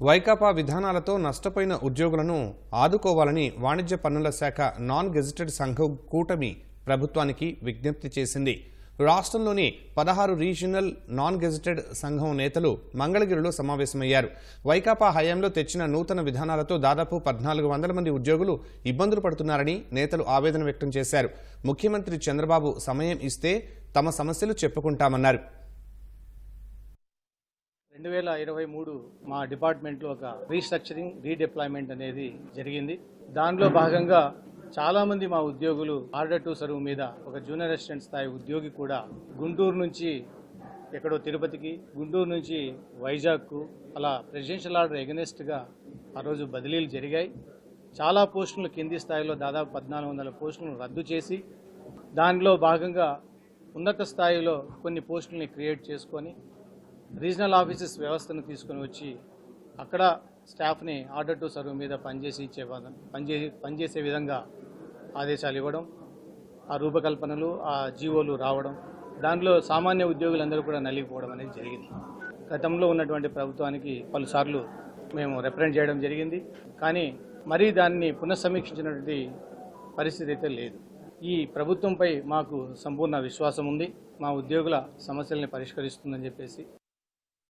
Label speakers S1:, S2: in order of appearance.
S1: వైకాపా విధానాలతో నష్టపోయిన ఉద్యోగులను ఆదుకోవాలని వాణిజ్య పన్నుల శాఖ నాన్ గెజిటెడ్ సంఘం కూటమి ప్రభుత్వానికి విజ్ఞప్తి చేసింది. రాష్ట్రంలోని పదహారు రీజనల్ నాన్ గెజిటెడ్ సంఘం నేతలు మంగళగిరిలో సమావేశమయ్యారు. వైకాపా హయాంలో తెచ్చిన నూతన విధానాలతో దాదాపు పద్నాలుగు వందల మంది ఉద్యోగులు ఇబ్బందులు పడుతున్నారని నేతలు ఆవేదన వ్యక్తం చేశారు. ముఖ్యమంత్రి చంద్రబాబు సమయం ఇస్తే తమ సమస్యలు చెప్పుకుంటామన్నారు.
S2: రెండు వేల ఇరవై మూడు మా డిపార్ట్మెంట్లో ఒక రీస్ట్రక్చరింగ్ రీడిప్లాయ్మెంట్ అనేది జరిగింది. దానిలో భాగంగా చాలామంది మా ఉద్యోగులు ఆర్డర్ టు సర్వ్ మీద ఒక జూనియర్ అసిస్టెంట్ స్థాయి ఉద్యోగి కూడా గుంటూరు నుంచి ఎక్కడో తిరుపతికి గుంటూరు నుంచి వైజాగ్కు అలా ప్రెసిడెన్షియల్ ఆర్డర్ ఎగనెస్ట్గా ఆ రోజు బదిలీలు జరిగాయి. చాలా పోస్టులు కింది స్థాయిలో దాదాపు పద్నాలుగు వందల పోస్టులను రద్దు చేసి దానిలో భాగంగా ఉన్నత స్థాయిలో కొన్ని పోస్టుల్ని క్రియేట్ చేసుకొని రీజనల్ ఆఫీసెస్ వ్యవస్థను తీసుకొని వచ్చి అక్కడ స్టాఫ్ని ఆర్డర్ టు సర్వ్ మీద పనిచేసి ఇచ్చే పనిచే పనిచేసే విధంగా ఆదేశాలు ఇవ్వడం ఆ రూపకల్పనలు ఆ జీవోలు రావడం దానిలో సామాన్య ఉద్యోగులందరూ కూడా నలిగిపోవడం అనేది జరిగింది. గతంలో ఉన్నటువంటి ప్రభుత్వానికి పలుసార్లు మేము రిప్రజెంట్ చేయడం జరిగింది. కానీ మరీ దాన్ని పునఃసమీక్షించినటువంటి పరిస్థితి అయితే లేదు. ఈ ప్రభుత్వంపై మాకు సంపూర్ణ విశ్వాసం ఉంది. మా ఉద్యోగుల సమస్యల్ని పరిష్కరిస్తుందని చెప్పేసి